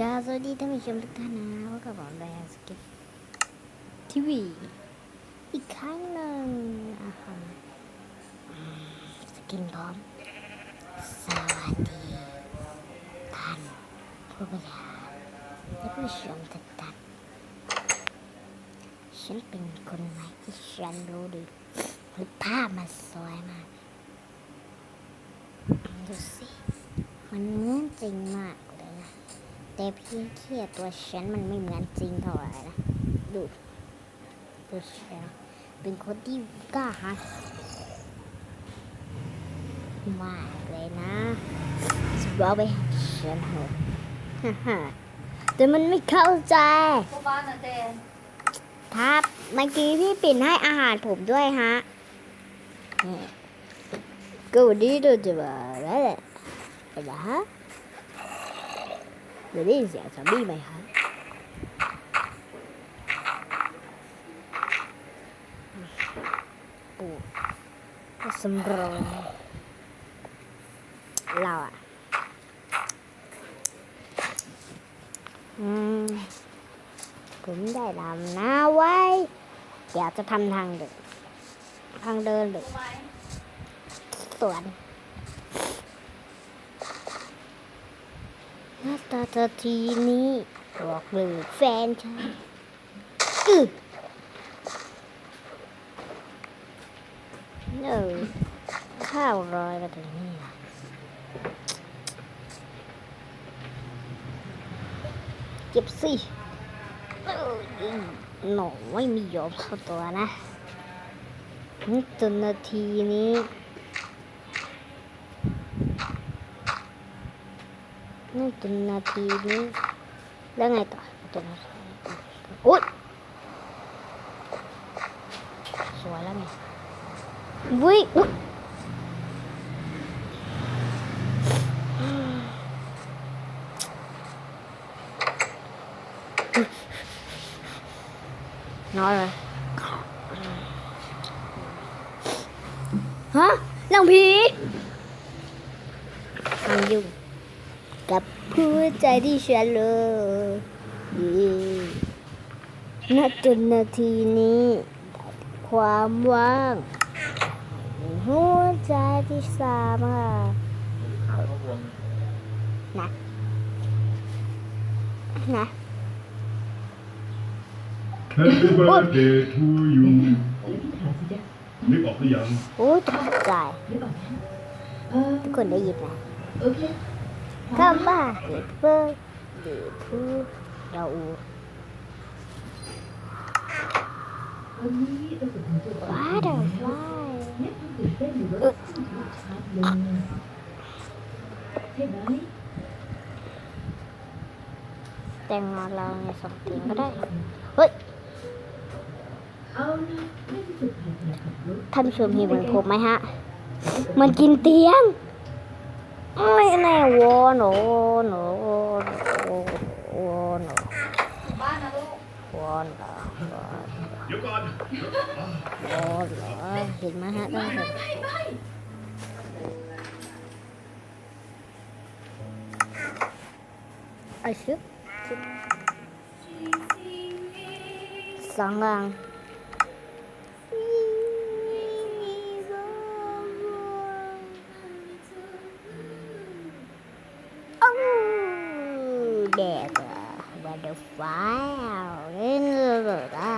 กราบสวัสดีท่านผู้ชมทุกท่านนะว่ากับผมแดงสกิปทีวีอีกครั้งหนึ่งอะครับอืมสกินพร้อม สวัสดีท่านผู้บริหารและผู้ชมทุกท่านฉันเป็นคนใหม่ที่ฉันรู้ดีหรือภาพมันสวยมากดูสิมันเหมือนจริงมากเลยนะ แต่เพียงแค่ตัวฉันมันไม่เหมือนจริงเท่าไหร่นะดูดูฉันเป็นคนที่กล้าหาญมากเลยนะสบายไปฉันหกฮ่าฮ่าแต่มันไม่เข้าใจพวกบ้านนะเจนครับเมื่อกี้พี่ปิ่นให้อาหารผมด้วยฮะก็วันนี้เราจะมาแล้วแหละไรฮะเดี๋ยวได้ยินะ ปูสำรองเราอะอืมผมได้ดำนาไว้อยาก จะทำทางเดินทางเดินหน้าตาเธอทีนี้บอกเลยแฟนฉันอึเออข้าวรอยมาถึงนี่เก็บสิหนูไม่มียอมเข้าตัวนะนี่จนนาทีนี้ นี่จนนาทีนี้แล้วไงต่อจนนาทีนี้อุ๊ยสวยแล้วไงวิอุ๊ยน้อยเลยฮะหลังผีทำอยู่ กับผู้ใจที่ฉันเลยณจนนาทีนี้ได้ความว่าง หัวใจที่สามารถนะนะ Happy birthday to you นึกออกหรือยัง โอ้ยตกใจเออทุกคนได้ยินไหมโอเค ก็บ้าเด็กเพิ่งเด็กผู้เราว้าจะถึงจุดว้าเดอฟลายเนี่ยต้องตื่นเต้นอยู่ด้วยแต่งงานเราในสองเตียงก็ได้ เฮ้ยเอานะไม่ที่สุดใครใครขับรถท่านผู้ชมเห็นเหมือนผมไหมฮะ มันกินเตียง ไม่แน่วอหนูหนูวอหนูบ้านนะลูกวอหนู เดี๋ยวก่อน วอหนูเห็นไหมฮะท่านผู้ชมไอชิบชิบสองลัง โอ้แดดอะวันเดอร์ฟ้าเล่นเลยอะ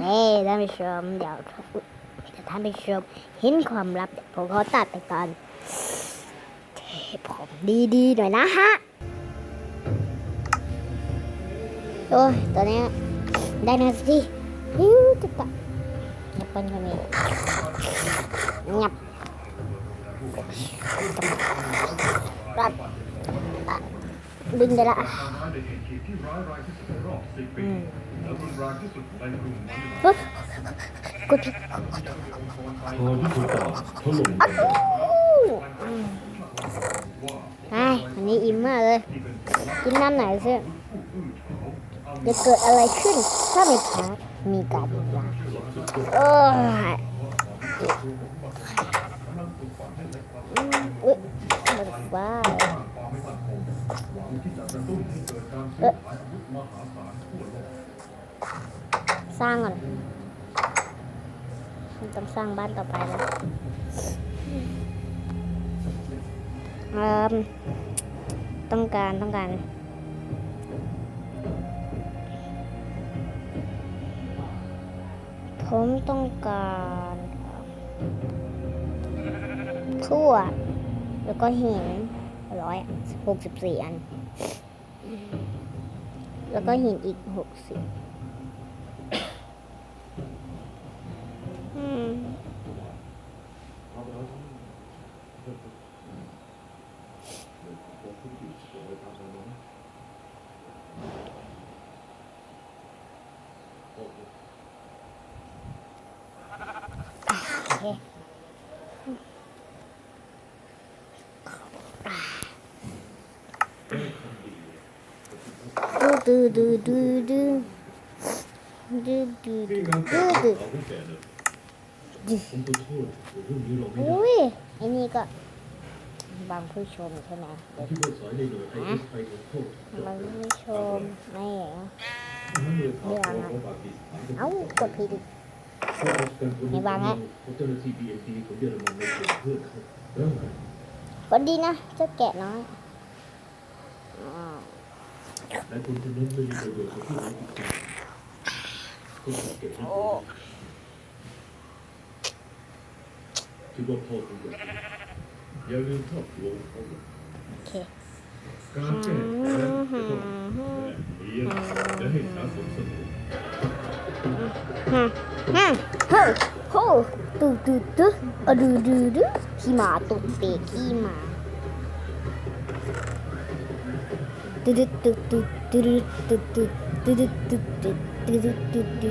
เฮ้ย ท่านผู้ชมเดี๋ยวเดี๋ยวท่านผู้ชมเห็นความลับผมขอตัดไปก่อนเทผมดีๆหน่อยนะฮะโอ้ยตอนนี้ได้นาทีฮิวจะตัดงับป็นคนนี้งับรัดอะดึงได้ละอบสิบปี และรุนแรงที่สุดในกลุ่มนี้เฮ้ยกดผิดเธอที่คุณต่อเขาหลงไปไอ้อันนี้อิ่มมากเลย กินน้ำไหนซิจะเกิดอะไรขึ้น ถ้าไม่แพ้มีการเวลาโอ้ยอุ้ยว้าว สร้างก่อนต้องสร้างบ้านต่อไปแล้วเอ่มต้องการต้องการผมต้องการทั่ว แล้วก็หินร้อยหกสิบสี่อัน แล้วก็หินอีกหกสิบอืม โอเค ดูดูดูดูดูดูดูดูดูดูของแกเนี่ยอโทษเรื่องนี้เราไม่ได้อุ้ยไอ้นี่ก็บางผู้ชมใช่ไหมนหน่วยไอ้ไปขอโทษบางผู้ชมไม่เหรอเลยข่าวของปากีสถานเอ้ากดผิดอีกไม่วางฮะเจ้าหน้างเยอร์ก็ดีนะเจ้าแกะน้อย และคนคนนั้นไม่มีประโยชน์กับผู้อื่นอีกคนก็ขอเก็บไว้ก่อนคิดว่าพ่อคงจะอย่าลืมครอบครัวของเขาโอเคการแก้แค้นจะต้องเรียนและให้สะสมสนุกฮึฮึฮึฮูดูดูดูอะดูดูดูขี่ม้าตุกเตะขี่ม้า ดูดูดูดูดูดูดูดูดูดูดูดูดูดู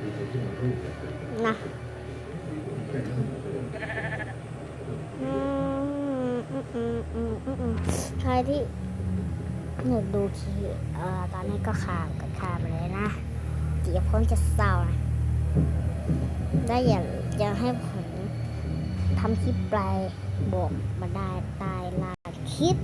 มีคนะแค่นั้นอืมอืมอืมอืมอืมอืมใครที่อยากดูคลิปเอ่อตอนนี้ก็ขาวกันข่าวไปเลยนะเดี๋ยวผมจะเศร้านะได้อย่าอย่าให้ผมทำคลิปไปบอกมาได้ตายลาคลิป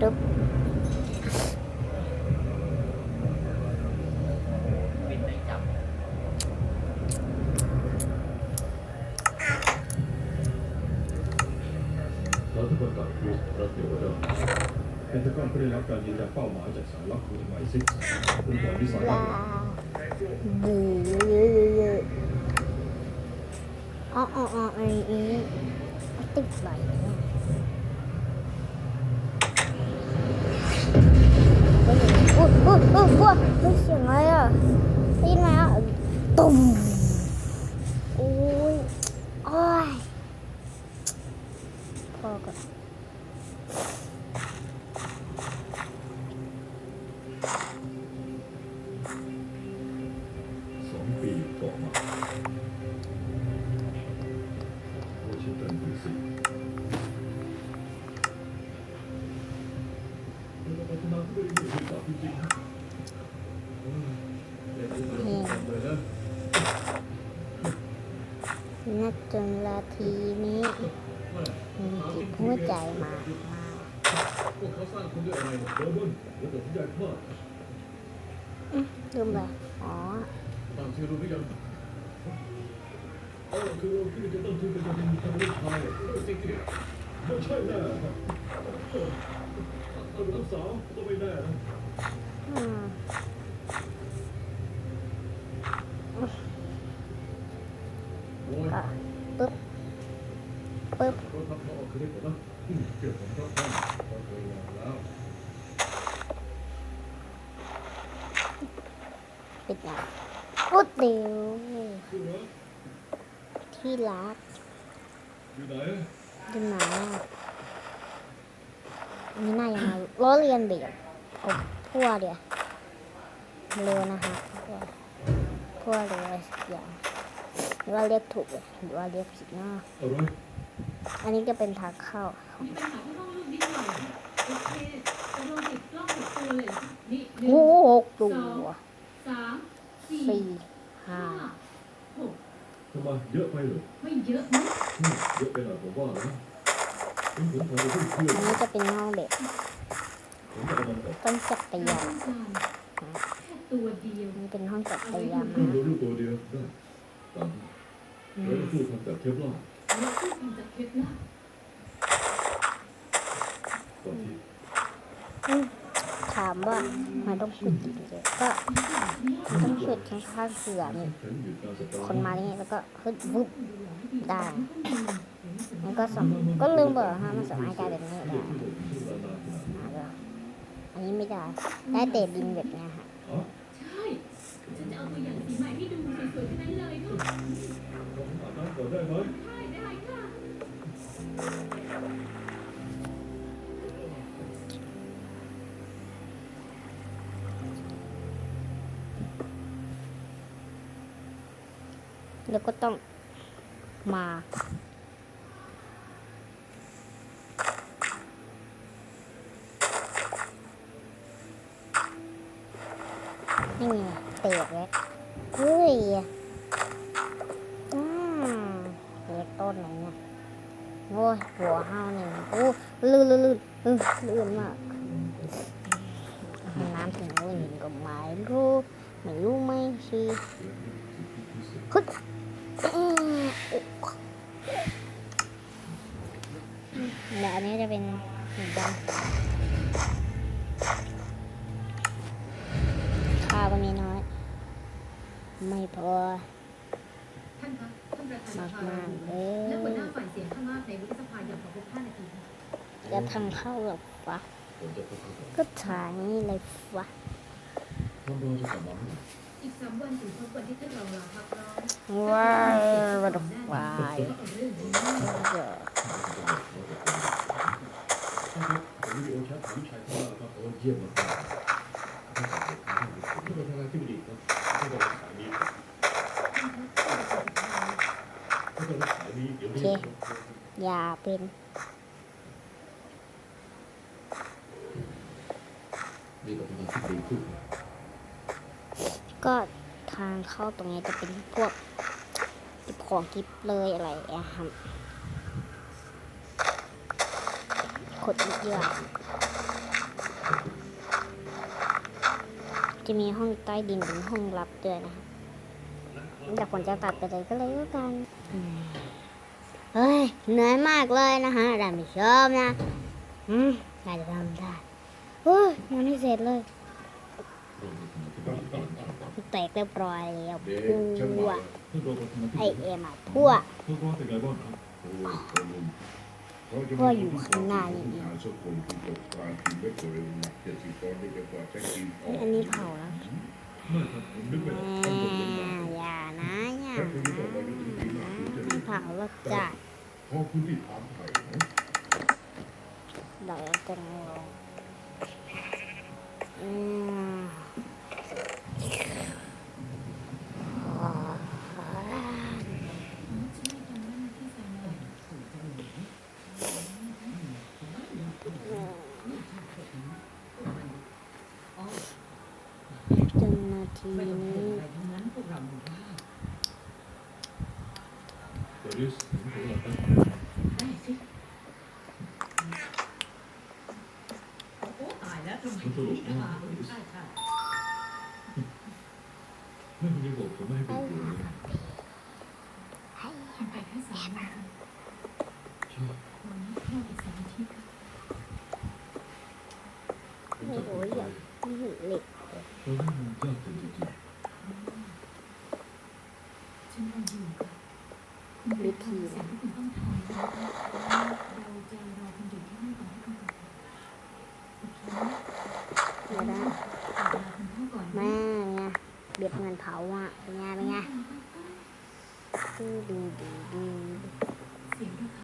ตึ๊บเราทุกคนต่างรู้รับเดียวกันเพนทากอนก็ได้รับการยืนยันเป้าหมายจากสายลับคุณหมายซิกคุณก่อนที่สายลัลาบดื้ออ๋ออ๋ออ๋ออันนี้ติดไห เอ้โอ้ยโอ้ยโอ้ยเฮ้ยเสียงอะไรอะได้ยินไหมอะตุ้ม ณจนนาทีนี้มีจิตหัวใจมากมากพวกเขาสร้างคุณด้วยอะไรโรเบิร์ตแล้วตัดสินใจพลาดลืมเลยอ๋อตามที่รู้หรือยังเออคือเราคิดจะต้องทุนเป็นการมีทางเลือกชายจริงๆไม่ใช่แน่ครับเออทั้งสาวก็ไม่แน่นะ เกี่ยวกับรถบ้านพอเคยแล้วปิดแล้วปุ๊ดเดียวคือเหรอที่รักอยู่ไหนอยู่ไหนอะนี่น่ายังไงล้อเลียนเบียดเอาทั่วเดียวเร็วนะคะทั่วทั่วหรืออย่างว่าเรียกถูกหรือว่าเรียกผิดเนาะ อะไรอันนี้จะเป็นทางเข้ามีปัญหาที่ห้องลูกนิดหน่อยโอเคจะลองติดกล้องหกตัวเลยนี่หนึ่งโอ้โหหกตัวสามสี่สี่ห้าห้าหกทำไมเยอะไปเหรอไม่เยอะนะอืมเยอะไปหน่อยผมว่านะเป็นผมขอจะเพื่อนเพื่อน อันนี้จะเป็นห้องเด็ก ผมจะเอามันออก ต้นจักร เรา ยาน ต้องการแค่ตัวเดียว อันนี้เป็นห้องจักรยาน เพื่อน นะ รู้ตัวเดียวได้ตาม อื แล้ว ม ก็พูดทำแบบเทปล่า เราพูดคำจากเคล็ดลับ ก่อนที่ อืม ถามว่ามันต้องขุดดินเยอะก็ต้องขุดข้างๆเสือนี่ฉันหยุดการสตาร์ทคนมาที่นี่แล้วก็ฮึดวุบได้มันก็สมก็ลืมเบอกฮะมันสามารถกลายเป็นนี่เด็ได้กที่ผมชื่อลานาขนาดนี้อ่าก็อันนี้ไม่ได้ได้แต่ดินแบบเนี้ยค่ะใช่ฉันจะเอาตัวอย่างสีใหม่ให้ดูสวยๆทั้งนั้นเลยค่ะใช่ได้ค่ะ แล้วก็ต้องมา นี่เตะแล้วเฮ้ยอืมเตะต้นไหนเนี่ยโอ้ยหัวห้าวนี่โอ้ลื่นลื่นลื่นลื่นมากน้ำถึงลื่นก็ไม่รู้ไม่รู้ไม่ชีฮึ ดอืมเดี๋ยวอันนี้จะเป็นสีดำข้าวก็มีน้อย ไม่พอท่านคะท่านประธานมากสภามากๆเลและหัวยหน้าฝ่ายเสียงข้างมากในวุฒิสภาอยากขอพบท่านนาทีค่ะจะทำข้าวหรอวะก็ถ่ายนี่เลยวะ อีกสามวันถึงพบวันที่ท่านรองลาพักร้อนว้าววัดวายก็เอาเรื่องนี้เดี๋ยวผมวิดีโอแชทถามชายเขาแล้วครับเขาเยี่ยมมากที่ประธานาธิบดีครับที่เราขายนี้ที่เราขายนี้เดี๋ยวนี้อย่าเป็นนี่ประธานาธิบดีพูด ก็ทางเข้าตรงนี้จะเป็นพวกเก็บของกิฟเลยอะไรอะครับกดอีกอย่างจะมีห้องใต้ดินเป็นห้องลับด้วยนะครับแต่ผมจะตัดไปเลยก็เลยแล้วกันเฮ้ยเหนื่อยมากเลยนะฮะแต่ไม่ชอบนะอืมน่าจะทำได้เฮ้ยยังไม่เสร็จเลย แตกเรียบร้อยแล้วเด็กพัช่างวมาท่านรองประธานาธิบไอดีเอ็มอะพัวท่านว่าเป็นไงบ้างครับโอ้ยคนหนุ่มพัวอยู่ข้างหน้านี่เองหาสักคนที่ตกปลาทีไม่เคยนักเจ็ดสิบตอนนี้จะกว่าจะกินออกอันนี้เผาแล้วไม่ครับผมนึกไม่แหออกท่านบอกเป็นมมาอย่านะอย่าถ้าคุณนะบอกว่าอยู่ที่ไหนจะไม่เผาแล้วจ้ะพอคุณที่ถามไทยนะเดี๋ยวจะลงอืมจ นนาทีนี้เดี๋ยวนี้ผมหลับตั้งได้สิโอ้ตายแล้วทำไมมันตลกมากใช่ใช่ไม่คุณยังบอกผมไม่ให้เป็นอยู่เลยไปแค่สามวันวันนี้เข้าอีกสามอาทิตย์ผมจะบอกไปนี่เหล็ก เพ